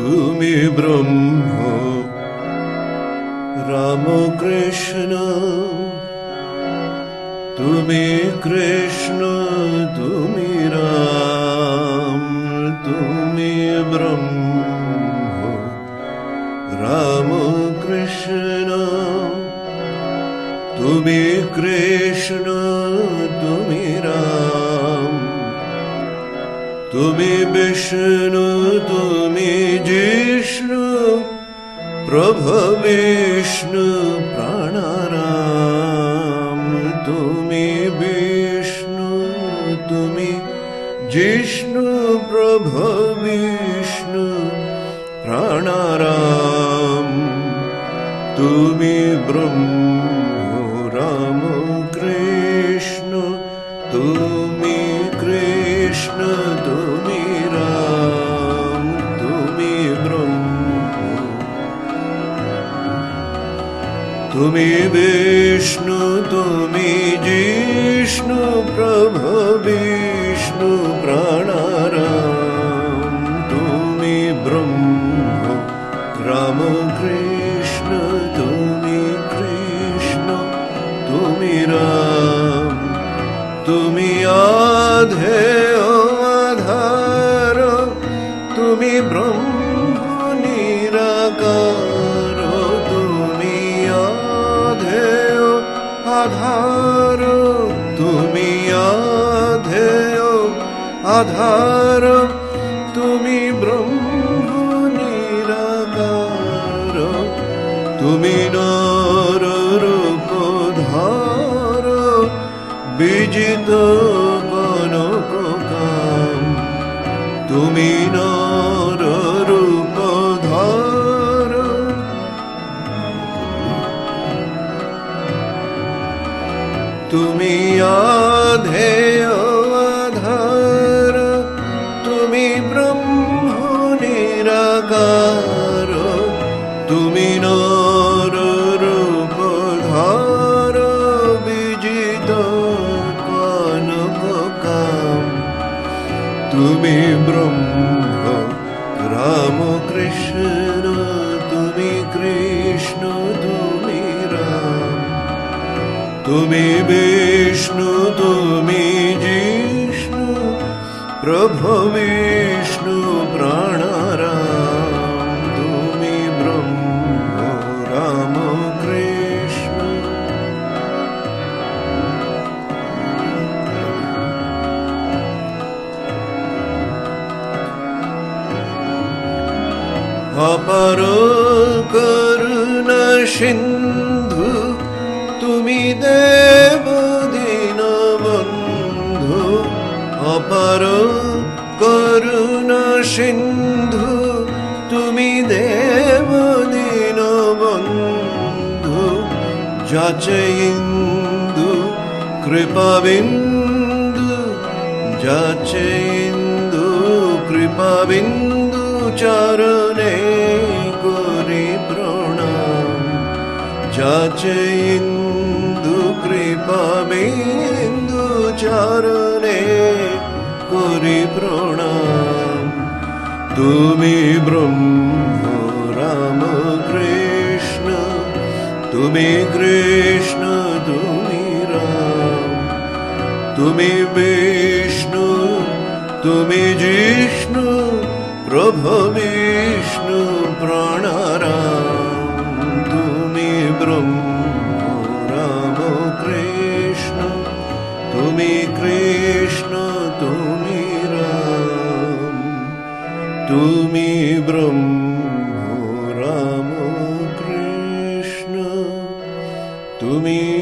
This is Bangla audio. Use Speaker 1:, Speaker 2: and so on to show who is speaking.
Speaker 1: তুমি ব্রহ্ম। রাম কৃষ্ণ তুমি কৃষ্ণ, তুমি রাম, তুমি ব্রহ্ম। রাম কৃষ্ণ তুমি কৃষ্ণ, তুমি রাম। তুমি বিষ্ণু, তুমি জিষ্ণু, প্রভ বিষ্ণু প্রাণারাম। তুমি বিষ্ণু, তুমি জিষ্ণু, প্রভ বিষ্ণু প্রাণারাম। তুমি ব্রহ্ম, রাম, কৃষ্ণ, তুমি তুমি বিষ্ণু, তুমি জিষ্ণু, প্রভ বিষ্ণু প্রাণারাম। তুমি ব্রহ্ম, রাম কৃষ্ণ, তুমি কৃষ্ণ, তুমি রাম, তুমি আধার, তুমি আধে আধার, তুমি ব্রহ্ম নিরাকার। তুমি নর রূপ ধার বিজিত কনক তুমি নর তুমি ব্রহ্ম, রাম কৃষ্ণ, তুমি কৃষ্ণ, তুমি রাম। তুমি বিষ্ণু, তুমি জিষ্ণু, প্রভু বিষ্ণু প্রাণারাম অপর করুণা সিন্ধু তুমি দেব দিন বন্ধু অপর করুণা সিন্ধু তুমি দেব দিন বন্ধু যাচে ইন্দু কৃপা বিন্দু যাচে ইন্দু কৃপা বিন্দু চরণে করি প্রণাম। যাচে ইন্দু কৃপা বিন্দু চরণে করি প্রণাম। তুমি ব্রহ্ম, রাম, কৃষ্ণ, তুমি কৃষ্ণ, তুমি রাম। তুমি বিষ্ণু, তুমি জিষ্ণু প্রভু বিষ্ণু প্রণরাম। তুমি ব্রহ্ম রাম কৃষ্ণ। তুমি কৃষ্ণ, তুমি রাম। তুমি ব্রহ্ম রাম কৃষ্ণ। তুমি